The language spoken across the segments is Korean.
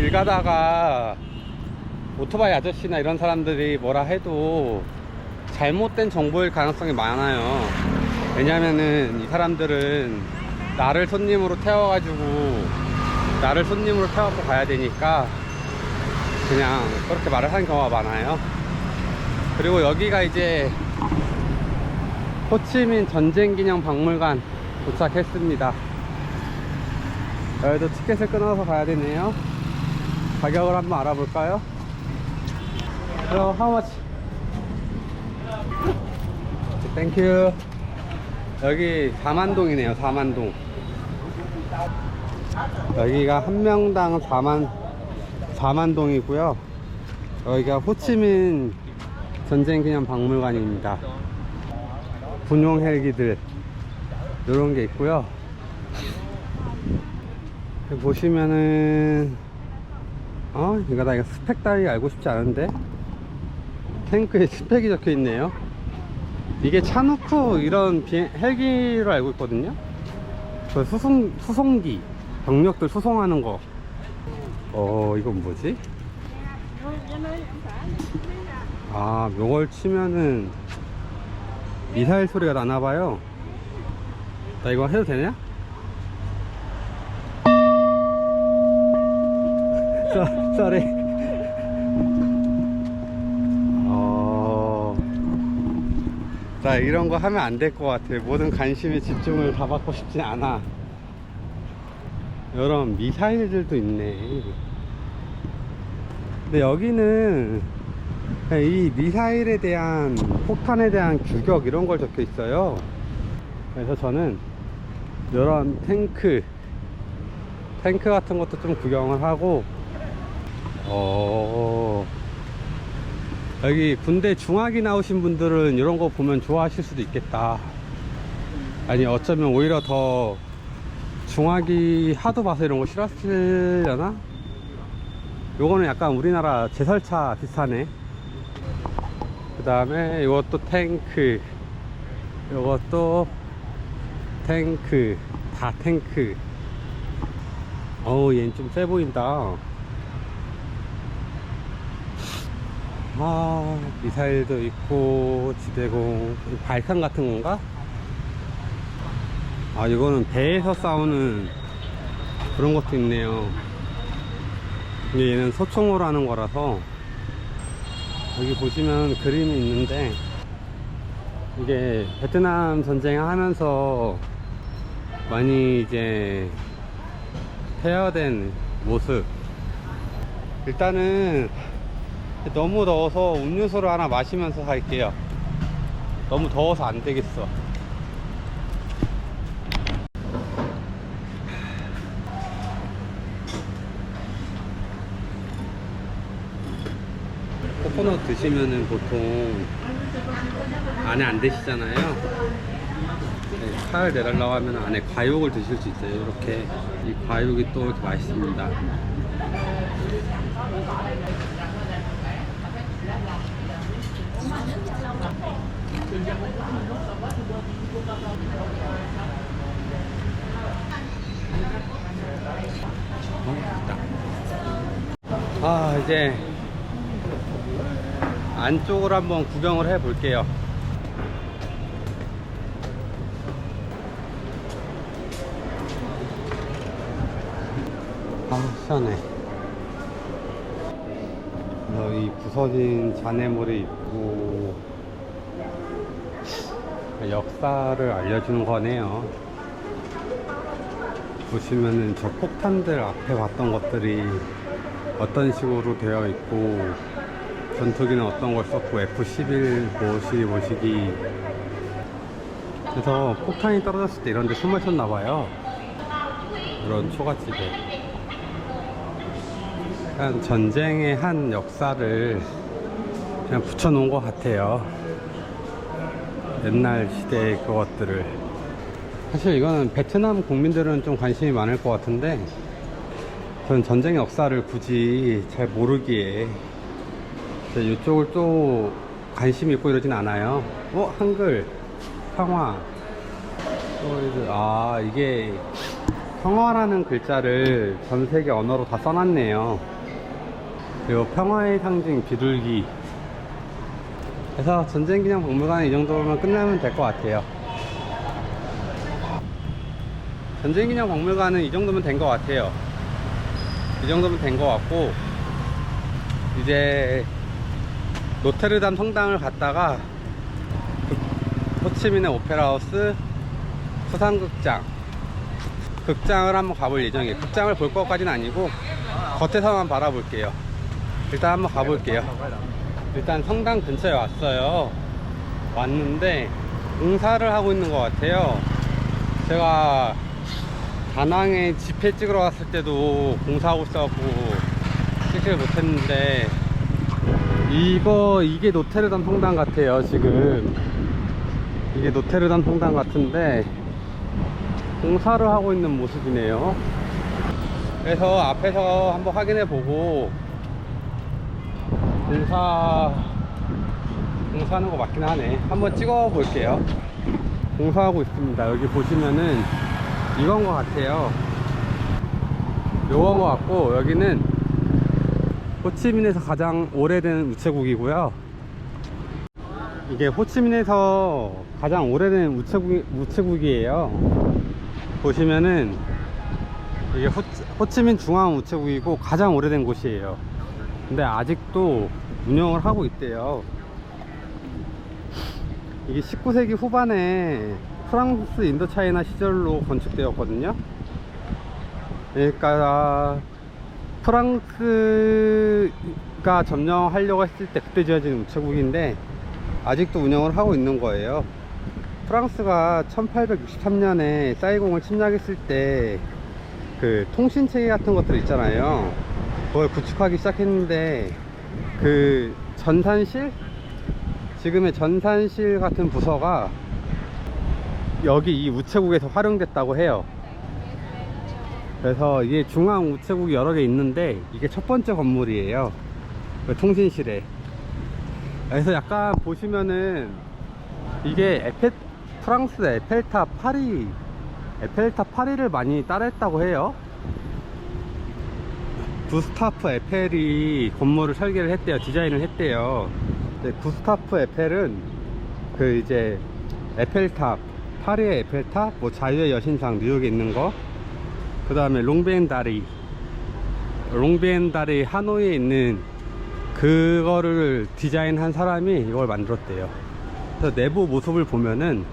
길 가다가 오토바이 아저씨나 이런 사람들이 뭐라 해도 잘못된 정보일 가능성이 많아요. 왜냐면은 이 사람들은 나를 손님으로 태워가지고 나를 손님으로 태워서 가야 되니까 그냥 그렇게 말을 하는 경우가 많아요. 그리고 여기가 이제 호치민 전쟁기념 박물관 도착했습니다. 여기도 티켓을 끊어서 가야 되네요. 가격을 한번 알아볼까요? Hello, how much? 땡큐. 여기 4만동이네요, 4만동. 여기가 한 명당 4만, 4만동이고요. 여기가 호치민 전쟁기념 박물관입니다. 군용 헬기들, 이런 게 있고요. 보시면은, 어? 이거 나 이거 스펙 따위 알고 싶지 않은데? 탱크에 스펙이 적혀 있네요. 이게 차누크 이런 비 헬기로 알고 있거든요. 그 수송 수송기 병력들 수송하는 거. 어 이건 뭐지? 아 명월 치면은 미사일 소리가 나나 봐요. 나 이거 해도 되냐? 쏘, 쏘리. 어. 자, 이런 거 하면 안 될 것 같아. 모든 관심에 집중을 다 받고 싶진 않아. 이런 미사일들도 있네. 근데 여기는 이 미사일에 대한 폭탄에 대한 규격 이런 걸 적혀 있어요. 그래서 저는 이런 탱크, 탱크 같은 것도 좀 구경을 하고, 어, 여기 군대 중학이 나오신 분들은 이런 거 보면 좋아하실 수도 있겠다. 아니, 어쩌면 오히려 더 중학이 하도 봐서 이런 거 싫었으려나? 요거는 약간 우리나라 제설차 비슷하네. 그 다음에 이것도 탱크. 요것도 탱크. 다 탱크. 어우, 얘는 좀 세 보인다. 아, 미사일도 있고, 지대공, 발칸 같은 건가? 아, 이거는 배에서 싸우는 그런 것도 있네요. 근데 얘는 소총으로 하는 거라서, 여기 보시면 그림이 있는데, 이게 베트남 전쟁 하면서 많이 이제 폐허된 모습. 일단은 너무 더워서 음료수를 하나 마시면서 갈게요. 너무 더워서 안 되겠어. 코코넛 드시면은 보통 안에 안 드시잖아요. 네, 살을 내달라고 하면 안에 과육을 드실 수 있어요. 이렇게 이 과육이 또 이렇게 맛있습니다. 아 이제 안쪽을 한번 구경을 해 볼게요. 아 시원해. 여기 부서진 잔해물이 있고 역사를 알려주는 거네요. 보시면은 저 폭탄들 앞에 봤던 것들이 어떤 식으로 되어 있고 전투기는 어떤 걸 썼고 F11 모시 모시기. 그래서 폭탄이 떨어졌을 때 이런 데 숨어 있었나 봐요. 이런 초가집에. 약간 전쟁의 한 역사를 그냥 붙여놓은 것 같아요. 옛날 시대의 그것들을. 사실 이거는 베트남 국민들은 좀 관심이 많을 것 같은데 저는 전쟁의 역사를 굳이 잘 모르기에 이쪽을 또 관심 있고 이러진 않아요. 어 한글 평화. 또 이제 아 이게 평화라는 글자를 전 세계 언어로 다 써놨네요. 그리고 평화의 상징 비둘기. 그래서 전쟁기념 박물관 이 정도면 끝나면 될 것 같아요. 전쟁기념 박물관은 이 정도면 된 것 같아요. 이 정도면 된 것 같고, 이제 노테르담 성당을 갔다가 그 호치민의 오페라하우스 수상극장 극장을 한번 가볼 예정이에요. 극장을 볼 것까지는 아니고 겉에서만 바라볼게요. 일단 한번 가볼게요. 일단 성당 근처에 왔어요. 왔는데 공사를 하고 있는 것 같아요. 제가 다낭에 집회 찍으러 갔을 때도 공사하고 있어갖고 찍지를 못했는데 이거 이게 노테르담 성당 같아요 지금. 이게 노테르담 성당 같은데 공사를 하고 있는 모습이네요. 그래서 앞에서 한번 확인해 보고 공사 공사하는 거 맞긴 하네. 한번 찍어 볼게요. 공사하고 있습니다. 여기 보시면은 이건 거 같아요 요건 거 같고 여기는 호치민에서 가장 오래된 우체국이고요. 이게 호치민에서 가장 오래된 우체국, 우체국이에요. 보시면은 이게 호, 호치민 중앙 우체국이고 가장 오래된 곳이에요. 근데 아직도 운영을 하고 있대요. 이게 19세기 후반에 프랑스 인도차이나 시절로 건축되었거든요. 그러니까 프랑스가 점령하려고 했을 때 그때 지어진 우체국인데 아직도 운영을 하고 있는 거예요. 프랑스가 1863년에 사이공을 침략했을 때 그 통신 체계 같은 것들 있잖아요. 그걸 구축하기 시작했는데 그 전산실 지금의 전산실 같은 부서가 여기 이 우체국에서 활용됐다고 해요. 그래서 이게 중앙 우체국이 여러 개 있는데 이게 첫 번째 건물이에요. 그 통신실에. 그래서 약간 보시면은 이게 에페 프랑스 에펠탑 파리 에펠탑 파리를 많이 따라했다고 해요. 구스타프 에펠이 건물을 설계를 했대요. 디자인을 했대요. 구스타프 에펠은 그 이제 에펠탑 파리의 에펠탑 뭐 자유의 여신상 뉴욕에 있는 거. 그 다음에 롱비엔 다리. 롱비엔 다리 하노이에 있는 그거를 디자인한 사람이 이걸 만들었대요. 그래서 내부 모습을 보면은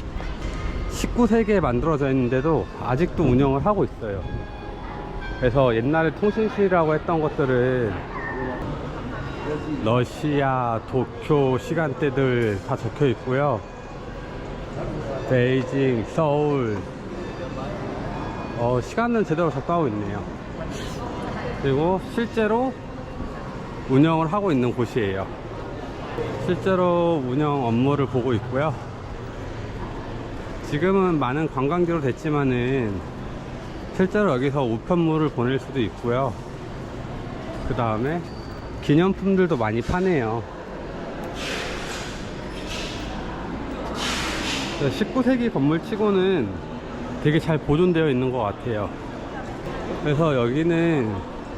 19세기에 만들어져 있는데도 아직도 운영을 하고 있어요. 그래서 옛날에 통신실이라고 했던 것들은 러시아, 도쿄 시간대들 다 적혀 있고요 베이징, 서울 어, 시간은 제대로 적당하고 있네요. 그리고 실제로 운영을 하고 있는 곳이에요. 실제로 운영 업무를 보고 있고요. 지금은 많은 관광지로 됐지만은 실제로 여기서 우편물을 보낼 수도 있고요. 그 다음에 기념품들도 많이 파네요. 19세기 건물 치고는 되게 잘 보존되어 있는 것 같아요. 그래서 여기는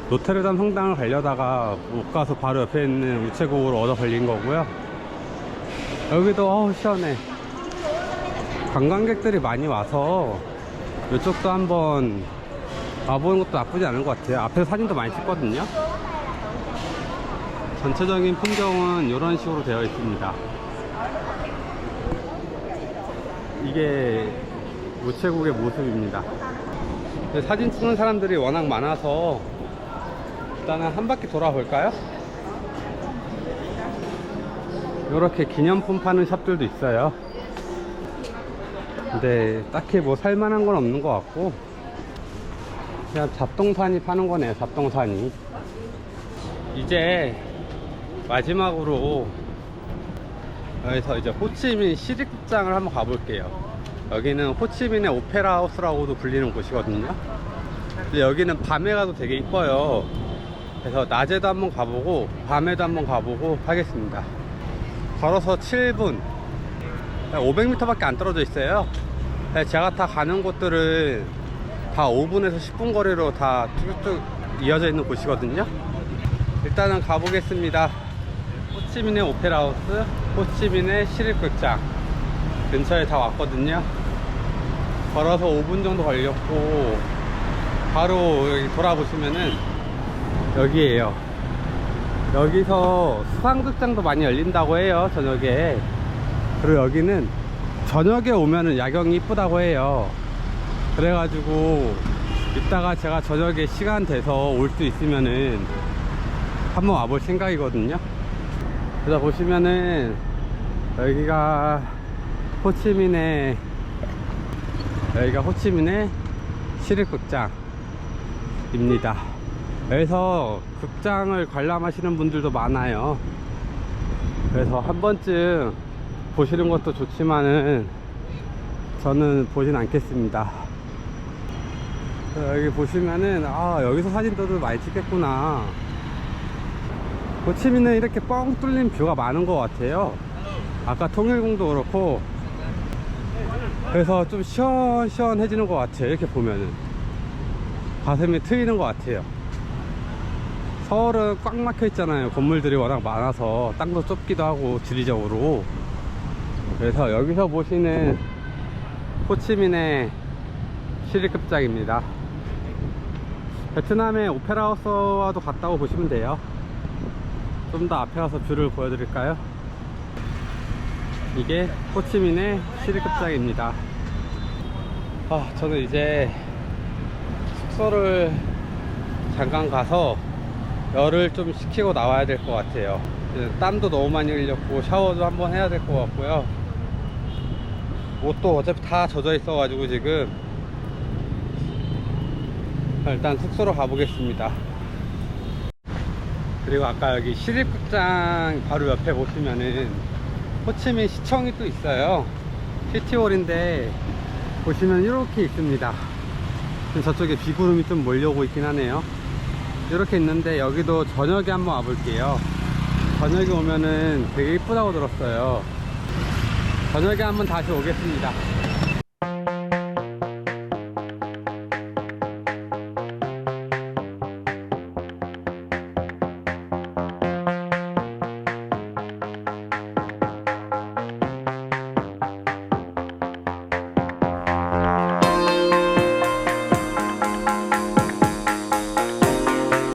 노테르담 성당을 가려다가 못 가서 바로 옆에 있는 우체국으로 얻어 걸린 거고요. 여기도 어우 시원해. 관광객들이 많이 와서 이쪽도 한번 와보는 것도 나쁘지 않은 것 같아요. 앞에서 사진도 많이 찍거든요. 전체적인 풍경은 이런 식으로 되어 있습니다. 이게 우체국의 모습입니다. 사진 찍는 사람들이 워낙 많아서 일단은 한 바퀴 돌아볼까요? 이렇게 기념품 파는 샵들도 있어요. 근데 딱히 뭐 살만한 건 없는 것 같고 그냥 잡동사니 파는 거네요. 잡동사니. 이제 마지막으로 여기서 이제 호치민 시립장을 한번 가볼게요. 여기는 호치민의 오페라 하우스라고도 불리는 곳이거든요. 근데 여기는 밤에 가도 되게 이뻐요. 그래서 낮에도 한번 가보고 밤에도 한번 가보고 하겠습니다. 걸어서 7분, 500m밖에 안 떨어져 있어요. 제가 다 가는 곳들은 다 5분에서 10분 거리로 다 쭉쭉 이어져 있는 곳이거든요. 일단은 가보겠습니다. 호치민의 오페라하우스, 호치민의 시립극장 근처에 다 왔거든요. 걸어서 5분 정도 걸렸고 바로 여기 돌아보시면은 여기에요. 여기서 수상극장도 많이 열린다고 해요 저녁에 그리고 여기는 저녁에 오면은 야경이 이쁘다고 해요 그래가지고 이따가 제가 저녁에 시간 돼서 올 수 있으면은 한번 와볼 생각이거든요 그래서 보시면은 여기가 호치민의 여기가 호치민의 시립극장입니다. 그래서 극장을 관람하시는 분들도 많아요. 그래서 한 번쯤 보시는 것도 좋지만은 저는 보진 않겠습니다. 자, 여기 보시면은 아 여기서 사진도 많이 찍겠구나 호치민은 이렇게 뻥 뚫린 뷰가 많은 것 같아요. 아까 통일궁도 그렇고. 그래서 좀 시원시원해지는 것 같아요 이렇게 보면은. 가슴이 트이는 것 같아요. 서울은 꽉 막혀 있잖아요. 건물들이 워낙 많아서 땅도 좁기도 하고 지리적으로. 그래서 여기서 보시는 호치민의 시립급장입니다. 베트남의 오페라하우스와도 같다고 보시면 돼요 좀 더 앞에 가서 뷰를 보여드릴까요? 이게 호치민의 시립급장입니다. 아 저는 이제 숙소를 잠깐 가서 열을 좀 식히고 나와야 될 것 같아요. 땀도 너무 많이 흘렸고 샤워도 한번 해야 될 것 같고요. 옷도 어차피 다 젖어 있어 가지고 지금. 일단 숙소로 가보겠습니다 그리고 아까 여기 시립극장 바로 옆에 보시면은 호치민 시청이 또 있어요. 시티홀인데 보시면 이렇게 있습니다. 저쪽에 비구름이 좀 몰려오고 있긴 하네요. 이렇게 있는데 여기도 저녁에 한번 와볼게요. 저녁에 오면은 되게 이쁘다고 들었어요. 저녁에 한번 다시 오겠습니다